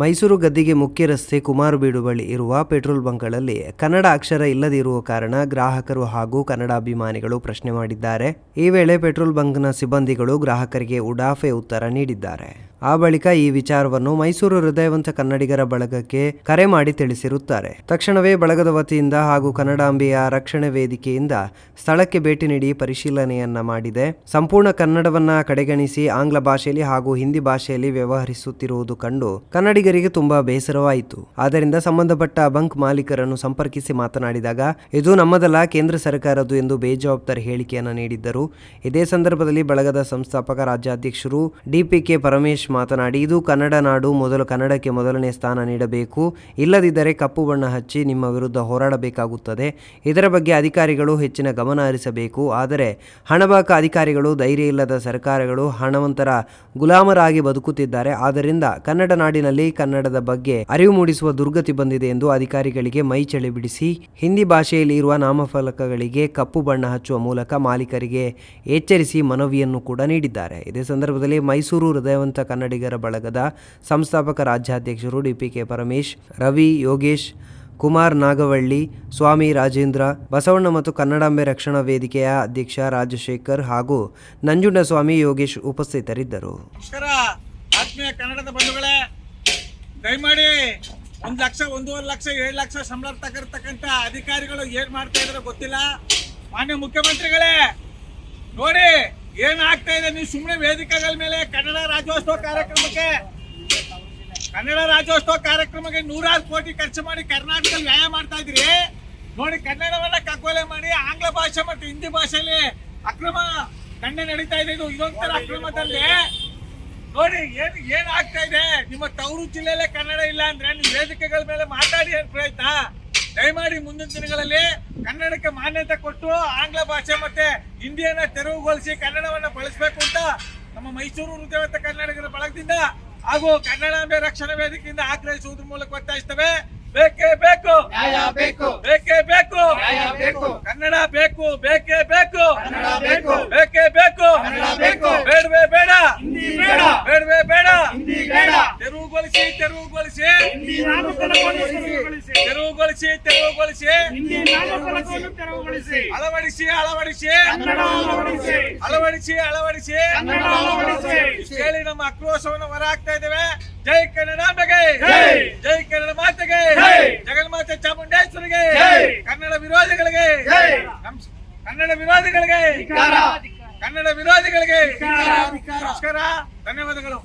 ಮೈಸೂರು ಗದ್ದಿಗೆ ಮುಖ್ಯ ರಸ್ತೆ ಕುಮಾರಬೀಡು ಬಳಿ ಇರುವ ಪೆಟ್ರೋಲ್ ಬಂಕ್ಗಳಲ್ಲಿ ಕನ್ನಡ ಅಕ್ಷರ ಇಲ್ಲದಿರುವ ಕಾರಣ ಗ್ರಾಹಕರು ಹಾಗೂ ಕನ್ನಡ ಅಭಿಮಾನಿಗಳು ಪ್ರಶ್ನೆ ಮಾಡಿದ್ದಾರೆ. ಈ ವೇಳೆ ಪೆಟ್ರೋಲ್ ಬಂಕ್ನ ಸಿಬ್ಬಂದಿಗಳು ಗ್ರಾಹಕರಿಗೆ ಉಡಾಫೆ ಉತ್ತರ ನೀಡಿದ್ದಾರೆ. ಆ ಬಳಿಕ ಈ ವಿಚಾರವನ್ನು ಮೈಸೂರು ಹೃದಯವಂತ ಕನ್ನಡಿಗರ ಬಳಗಕ್ಕೆ ಕರೆ ಮಾಡಿ ತಿಳಿಸಿರುತ್ತಾರೆ. ತಕ್ಷಣವೇ ಬಳಗದ ವತಿಯಿಂದ ಹಾಗೂ ಕನ್ನಡಾಂಬೆಯ ರಕ್ಷಣೆ ವೇದಿಕೆಯಿಂದ ಸ್ಥಳಕ್ಕೆ ಭೇಟಿ ನೀಡಿ ಪರಿಶೀಲನೆಯನ್ನ ಮಾಡಿದೆ. ಸಂಪೂರ್ಣ ಕನ್ನಡವನ್ನ ಕಡೆಗಣಿಸಿ ಆಂಗ್ಲ ಭಾಷೆಯಲ್ಲಿ ಹಾಗೂ ಹಿಂದಿ ಭಾಷೆಯಲ್ಲಿ ವ್ಯವಹರಿಸುತ್ತಿರುವುದು ಕಂಡು ಕನ್ನಡಿಗರಿಗೆ ತುಂಬಾ ಬೇಸರವಾಯಿತು. ಆದ್ದರಿಂದ ಸಂಬಂಧಪಟ್ಟ ಬಂಕ್ ಮಾಲೀಕರನ್ನು ಸಂಪರ್ಕಿಸಿ ಮಾತನಾಡಿದಾಗ, ಇದು ನಮ್ಮದಲ್ಲ, ಕೇಂದ್ರ ಸರ್ಕಾರದ್ದು ಎಂದು ಬೇಜವಾಬ್ದಾರಿ ಹೇಳಿಕೆಯನ್ನು ನೀಡಿದ್ದರು. ಇದೇ ಸಂದರ್ಭದಲ್ಲಿ ಬಳಗದ ಸಂಸ್ಥಾಪಕ ರಾಜ್ಯಾಧ್ಯಕ್ಷರು ಡಿಪಿಕೆ ಪರಮೇಶ್ ಮಾತನಾಡಿ, ಇದು ಕನ್ನಡ ನಾಡು, ಮೊದಲು ಕನ್ನಡಕ್ಕೆ ಮೊದಲನೇ ಸ್ಥಾನ ನೀಡಬೇಕು. ಇಲ್ಲದಿದ್ದರೆ ಕಪ್ಪು ಬಣ್ಣ ಹಚ್ಚಿ ನಿಮ್ಮ ವಿರುದ್ಧ ಹೋರಾಡಬೇಕಾಗುತ್ತದೆ. ಇದರ ಬಗ್ಗೆ ಅಧಿಕಾರಿಗಳು ಹೆಚ್ಚಿನ ಗಮನ ಹರಿಸಬೇಕು. ಆದರೆ ಹಣಬಾಕ ಅಧಿಕಾರಿಗಳು, ಧೈರ್ಯ ಇಲ್ಲದ ಸರ್ಕಾರಗಳು ಹಣವಂತರ ಗುಲಾಮರಾಗಿ ಬದುಕುತ್ತಿದ್ದಾರೆ. ಆದ್ದರಿಂದ ಕನ್ನಡ ನಾಡಿನಲ್ಲಿ ಕನ್ನಡದ ಬಗ್ಗೆ ಅರಿವು ಮೂಡಿಸುವ ದುರ್ಗತಿ ಬಂದಿದೆ ಎಂದು ಅಧಿಕಾರಿಗಳಿಗೆ ಮೈ ಚಳಿ ಬಿಡಿಸಿ, ಹಿಂದಿ ಭಾಷೆಯಲ್ಲಿ ಇರುವ ನಾಮಫಲಕಗಳಿಗೆ ಕಪ್ಪು ಬಣ್ಣ ಹಚ್ಚುವ ಮೂಲಕ ಮಾಲೀಕರಿಗೆ ಎಚ್ಚರಿಸಿ ಮನವಿಯನ್ನು ಕೂಡ ನೀಡಿದ್ದಾರೆ. ಇದೇ ಸಂದರ್ಭದಲ್ಲಿ ಮೈಸೂರು ಹೃದಯವಂತ ಕನ್ನಡಿಗರ ಬಳಗದ ಸಂಸ್ಥಾಪಕ ರಾಜ್ಯಾಧ್ಯಕ್ಷರು ಡಿಪಿಕೆ ಪರಮೇಶ್, ರವಿ, ಯೋಗೇಶ್, ಕುಮಾರ್ ನಾಗವಳ್ಳಿ, ಸ್ವಾಮಿ ರಾಜೇಂದ್ರ, ಬಸವಣ್ಣ ಮತ್ತು ಕನ್ನಡಾಂಬೆ ರಕ್ಷಣಾ ವೇದಿಕೆಯ ಅಧ್ಯಕ್ಷ ರಾಜಶೇಖರ್ ಹಾಗೂ ನಂಜುಂಡಸ್ವಾಮಿ ಯೋಗೇಶ್ ಉಪಸ್ಥಿತರಿದ್ದರು. ಆತ್ಮೀಯ ಕನ್ನಡದ ಬಂಧುಗಳೇ, ದಯಮಾಡಿ ಒಂದು ಲಕ್ಷ, ಒಂದೂವರೆ ಲಕ್ಷ, ಏಳು ಲಕ್ಷ ಸಂಬಳ ತಗಿರ್ತಕ್ಕಂಥ ಅಧಿಕಾರಿಗಳು ಏನ್ ಮಾಡ್ತಾ ಇದಾರೋ ಗೊತ್ತಿಲ್ಲ. ಮಾನ್ಯ ಮುಖ್ಯಮಂತ್ರಿಗಳೇ, ನೋಡಿ ಏನ್ ಆಗ್ತಾ ಇದೆ? ನೀವು ಸುಮ್ಮನೆ ವೇದಿಕೆಗಳ ಮೇಲೆ ಕನ್ನಡ ರಾಜ್ಯೋತ್ಸವ ಕಾರ್ಯಕ್ರಮಕ್ಕೆ ಕನ್ನಡ ರಾಜ್ಯೋತ್ಸವ ಕಾರ್ಯಕ್ರಮಕ್ಕೆ ನೂರಾರು ಕೋಟಿ ಖರ್ಚು ಮಾಡಿ ಕರ್ನಾಟಕದಲ್ಲಿ ವ್ಯಾಯ ಮಾಡ್ತಾ ಇದ್ರಿ ನೋಡಿ, ಕನ್ನಡವನ್ನ ಕಗ್ಗೊಲೆ ಮಾಡಿ ಆಂಗ್ಲ ಭಾಷೆ ಮತ್ತು ಹಿಂದಿ ಭಾಷೆಯಲ್ಲಿ ಅಕ್ರಮ ದಂಡ ನಡೀತಾ ಇದೆ. ಇದು ಇದೊಂಥರ ಅಕ್ರಮದಲ್ಲಿ. ನೋಡಿ, ಏನ್ ಏನ್ ಆಗ್ತಾ ಇದೆ? ನಿಮ್ಮ ತವರು ಜಿಲ್ಲೆಯಲ್ಲೇ ಕನ್ನಡ ಇಲ್ಲ ಅಂದ್ರೆ ನೀವು ವೇದಿಕೆಗಳ ಮೇಲೆ ಮಾತಾಡಿ ಪ್ರಯತ್ನ? ದಯಮಾಡಿ ಮುಂದಿನ ದಿನಗಳಲ್ಲಿ ಕನ್ನಡಕ್ಕೆ ಮಾನ್ಯತೆ ಕೊಟ್ಟು ಆಂಗ್ಲ ಭಾಷೆ ಮತ್ತೆ ಹಿಂದಿಯನ್ನ ತೆರವುಗೊಳಿಸಿ ಕನ್ನಡವನ್ನ ಬಳಸಬೇಕು ಅಂತ ನಮ್ಮ ಮೈಸೂರು ಹೃದಯವಂತ ಕನ್ನಡಿಗರ ಬಳಗದಿಂದ ಹಾಗೂ ಕನ್ನಡಾಂಬೆ ರಕ್ಷಣಾ ವೇದಿಕೆಯಿಂದ ಆಗ್ರಹಿಸುವುದ್ರ ಮೂಲಕ ಒತ್ತಾಯಿಸ್ತವೆ. ಬೇಕೇ ಬೇಕು. ಬೇಕು. ಬೇಕೇ ಬೇಕು. ಕನ್ನಡ ಬೇಕು. ಬೇಕೇ ಬೇಕು. ಬೇಕು. ಬೇಕೇ ಬೇಡವೇ ಬೇಡ. ಬೇಡವೇ ಬೇಡ. ತೆರವುಗೊಳಿಸಿ ತೆರವುಗೊಳಿಸಿ ತೆರವುಗೊಳಿಸಿ ತೆರವುಗೊಳಿಸಿ ಅಳವಡಿಸಿ ಅಳವಡಿಸಿ. ಅಳವಡಿಸಿ. ಅಳವಡಿಸಿ ಹೇಳಿ ನಮ್ಮ ಆಕ್ರೋಶವನ್ನು ಹೊರ ಹಾಕ್ತಾ ಇದ್ದೇವೆ. ಜೈ ಕನ್ನಡ ಜೈ! ಜೈ ಕನ್ನಡ ಮಾತೆಗೆ. ಜಗನ್ ಜಗನ್ಮಾತೆ ಚಾಮುಂಡೇಶ್ವರಿಗೆ! ಕನ್ನಡ ವಿರೋಧಿಗಳಿಗೆ. ಕನ್ನಡ ವಿರೋಧಿಗಳಿಗೆ. ಕನ್ನಡ ವಿರೋಧಿಗಳಿಗೆ. ನಮಸ್ಕಾರ. ಧನ್ಯವಾದಗಳು.